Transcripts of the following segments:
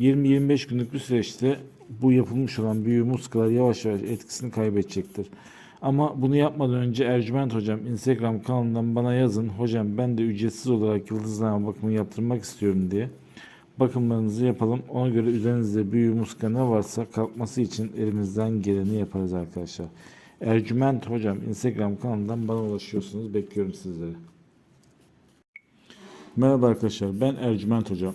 20-25 günlük bir süreçte bu yapılmış olan büyü muskalar yavaş yavaş etkisini kaybedecektir. Ama bunu yapmadan önce Ercüment Hocam Instagram kanalından bana yazın. Hocam ben de ücretsiz olarak yıldızlama bakımı yaptırmak istiyorum diye. Bakımlarınızı yapalım. Ona göre üzerinizde büyü muska ne varsa kalkması için elimizden geleni yaparız arkadaşlar. Ercüment Hocam Instagram kanalından bana ulaşıyorsunuz. Bekliyorum sizleri. Merhaba arkadaşlar, ben Ercüment Hocam.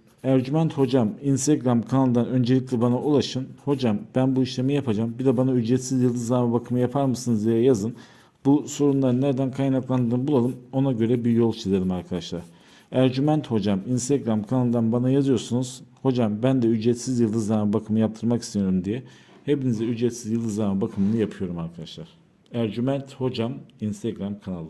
Ercüment Hocam Instagram kanalından öncelikle bana ulaşın. Hocam ben bu işlemi yapacağım. Bir de bana ücretsiz yıldızlama bakımı yapar mısınız diye yazın. Bu sorunların nereden kaynaklandığını bulalım. Ona göre bir yol çizelim arkadaşlar. Ercüment Hocam Instagram kanalından bana yazıyorsunuz. Hocam ben de ücretsiz yıldızlama bakımı yaptırmak istiyorum diye. Hepinize ücretsiz yıldızlama bakımını yapıyorum arkadaşlar. Ercüment Hocam Instagram kanalı.